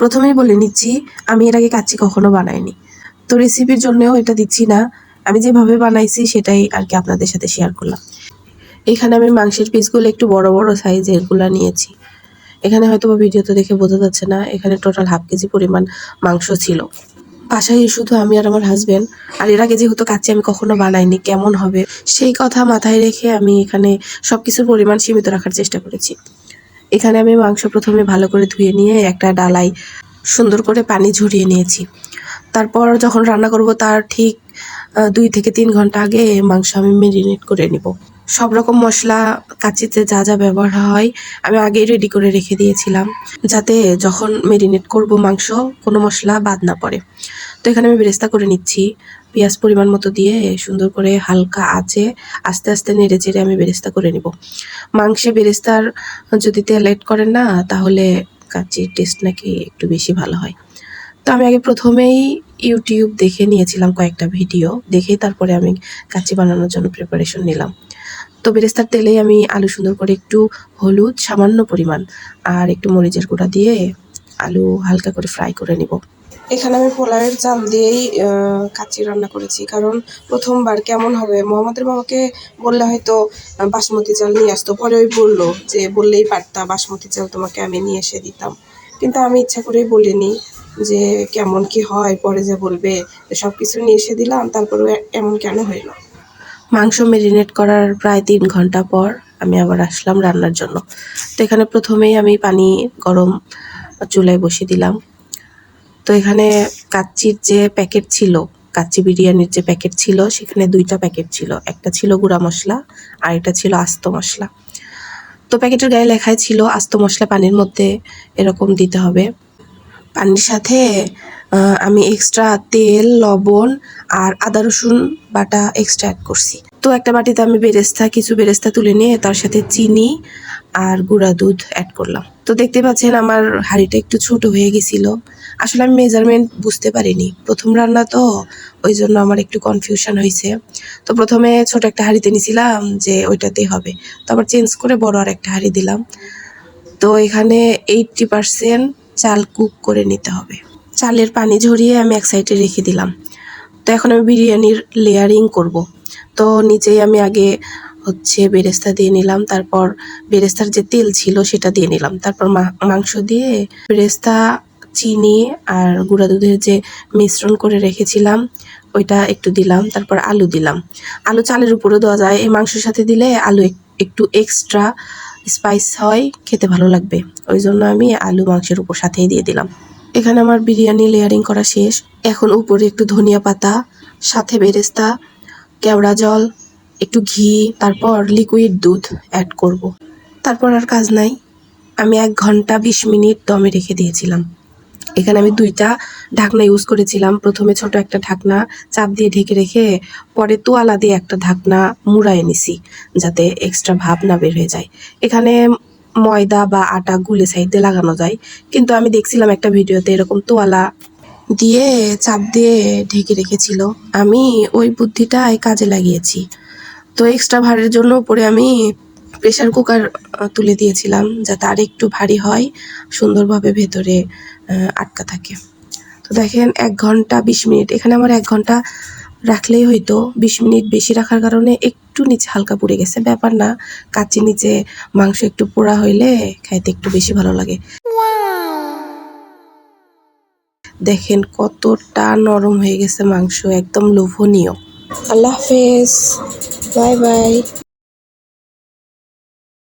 প্রথমেই বলে নিচ্ছি, আমি এর আগে কাচ্চি কখনো বানাইনি। তো রেসিপির জন্যও এটা দিচ্ছি না। আমি যেভাবে বানাইছি সেটাই আর কি আপনাদের সাথে শেয়ার করলাম। এখানে আমি মাংসের পিসগুলো একটু বড় বড় সাইজেরগুলা নিয়েছি। এখানে হয়তো বা ভিডিওতে দেখে বোঝা যাচ্ছে না, এখানে টোটাল হাফ কেজি পরিমাণ মাংস ছিল। বাসায় শুধু আমি আর আমার হাজবেন্ড আর এর আগে যেহেতু কাচ্চি আমি কখনো বানাইনি, কেমন হবে? সেই কথা মাথায় রেখে আমি এখানে সবকিছুর পরিমাণ সীমিত রাখার চেষ্টা করেছি। এখানে আমি মাংস প্রথমে ভালো করে ধুয়ে নিয়ে একটা ডালাই সুন্দর করে পানি ঝরিয়ে নিয়েছি। তারপর যখন রান্না করব তার ঠিক দুই থেকে তিন ঘণ্টা আগে মাংস আমি মেরিনেট করে নিব। সব রকম মশলা, কাচিতে যা যা ব্যবহার হয় আমি আগেই রেডি করে রেখে দিয়েছিলাম। যাতে যখন মেরিনেট করব মাংস কোনো মশলা বাদ না পড়ে। তো এখানে আমি বেরেস্তা করে নিচ্ছি। পেঁয়াজ পরিমাণ মতো দিয়ে সুন্দর করে হালকা আঁচে আস্তে আস্তে নেড়ে চেড়ে আমি বেরেস্তা করে নিব। মাংসে বেরেস্তার যদি তেল এড করেন না, তাহলে কাচির টেস্ট নাকি একটু বেশি ভালো হয়। তো আমি আগে প্রথমেই ইউটিউব দেখে নিয়েছিলাম কয়েকটা ভিডিও দেখেই তারপরে আমি কাচ্চি বানানোর জন্য প্রিপারেশন নিলাম। তো বেরেস্তার তেলেই আমি আলু সুন্দর করে একটু হলুদ, সামান্য পরিমাণ, আর একটু মরিচের গুঁড়া দিয়ে আলু হালকা করে ফ্রাই করে নিব। এখানে আমি পোলাওয়ের চাল দিয়েই কাচ্চি রান্না করেছি। কারণ প্রথমবার কেমন হবে? মোহাম্মদের বাবাকে বললে হয়তো বাসমতি চাল নিয়ে আসতো। পরে ওই বলল যে, বললেই পারতা, বাসমতি চাল তোমাকে আমি নিয়ে এসে দিতাম। কিন্তু আমি ইচ্ছা করেই বলিনি যে, কেমন কি হয়? পরে যে বলবে সব কিছু নিয়ে এসে দিলাম তারপরে এমন কেন হইল? মাংস মেরিনেট করার প্রায় তিন ঘণ্টা পর আমি আবার আসলাম রান্নার জন্য। তো এখানে প্রথমেই আমি পানি গরম চুলায় বসিয়ে দিলাম। তো এখানে কাচ্চির যে প্যাকেট ছিল, কাচ্চি বিরিয়ানির যে প্যাকেট ছিল, সেখানে দুইটা প্যাকেট ছিল। একটা ছিল গুঁড়া মশলা আর একটা ছিল আস্ত মশলা। তো প্যাকেটের গায়ে লেখাই ছিল, আস্ত মশলা পানির মধ্যে এরকম দিতে হবে। পানির সাথে আমি এক্সট্রা তেল, লবণ আর আদা রসুন বাটা এক্সট্রা অ্যাড করছি। তো একটা বাটিতে আমি বেরেস্তা, কিছু বেরেস্তা তুলে নিয়ে তার সাথে চিনি আর গুঁড়া দুধ অ্যাড করলাম। তো দেখতে পাচ্ছেন আমার হাঁড়িটা একটু ছোট হয়ে গেছিল। আসলে আমি মেজারমেন্ট বুঝতে পারিনি। প্রথম রান্না তো ওই জন্য আমার একটু কনফিউশন হয়েছে। তো প্রথমে ছোট একটা হাঁড়িতে নিয়েছিলাম যে ওইটাতেই হবে। তো আবার চেঞ্জ করে বড় আর একটা হাঁড়ি দিলাম। তো এখানে এইটটি পার্সেন্ট চাল কুক করে নিতে হবে। চালের পানি ঝরিয়ে আমি এক সাইডে রেখে দিলাম। তো এখন আমি বিরিয়ানির লেয়ারিং করব। তো নিচেই আমি আগে হচ্ছে বেরেস্তা দিয়ে নিলাম, তারপর বেরেস্তার যে তেল ছিল সেটা দিয়ে নিলাম। তারপর মাংস দিয়ে বেরেস্তা, চিনি আর গুঁড়া দুধের যে মিশ্রণ করে রেখেছিলাম, ওইটা একটু দিলাম, তারপর আলু দিলাম। আলু চালের উপরেও দেওয়া যায়, এই মাংসের সাথে দিলে আলু এক- একটু এক্সট্রা স্পাইস হয়, খেতে ভালো লাগবে। ওই জন্য আমি আলু মাংসের উপর সাথেই দিয়ে দিলাম। এখানে আমার বিরিয়ানি লেয়ারিং করা শেষ। এখন উপরে একটু ধনিয়া পাতা, সাথে বেরেস্তা কেওড়া জল, একটু ঘি, তারপর লিকুইড দুধ অ্যাড করব। তারপর আর কাজ নাই। আমি এক ঘণ্টা বিশ মিনিট দমে রেখে দিয়েছিলাম। এখানে আমি দুইটা ঢাকনা ইউজ করেছিলাম। প্রথমে ছোট একটা ঢাকনা চাপ দিয়ে ঢেকে রেখে পরে তোয়ালা দিয়ে একটা ঢাকনা মুড়ায় নিছি, যাতে এক্সট্রা ভাব না বের হয়ে যায়। এখানে ময়দা বা আটা গুলে সাইডে লাগানো যায়। কিন্তু আমি দেখছিলাম একটা ভিডিওতে এরকম তোয়ালা দিয়ে চাপ দিয়ে ঢেকে রেখেছিল। আমি ওই বুদ্ধিটাই কাজে লাগিয়েছি। তো এক্সট্রা ভারের জন্য উপরে আমি প্রেশার কুকার তুলে দিয়েছিলাম যাতে আর একটু ভারী হয়, সুন্দরভাবে ভেতরে আটকা থাকে। তো দেখেন, এক ঘণ্টা বিশ মিনিট, এখানে আমার এক ঘণ্টা রাখলেই হয়তো বিশ মিনিট বেশি রাখার কারণে একটু নিচে হালকা পুড়ে গেছে। ব্যাপার না কাচ্চি নিচে মাংস একটু পোড়া হইলে খাইতে একটু বেশি ভালো লাগে। দেখেন কতটা নরম হয়ে গেছে মাংস একদম লোভনীয়। আল্লাহ হাফেজ। Bye bye.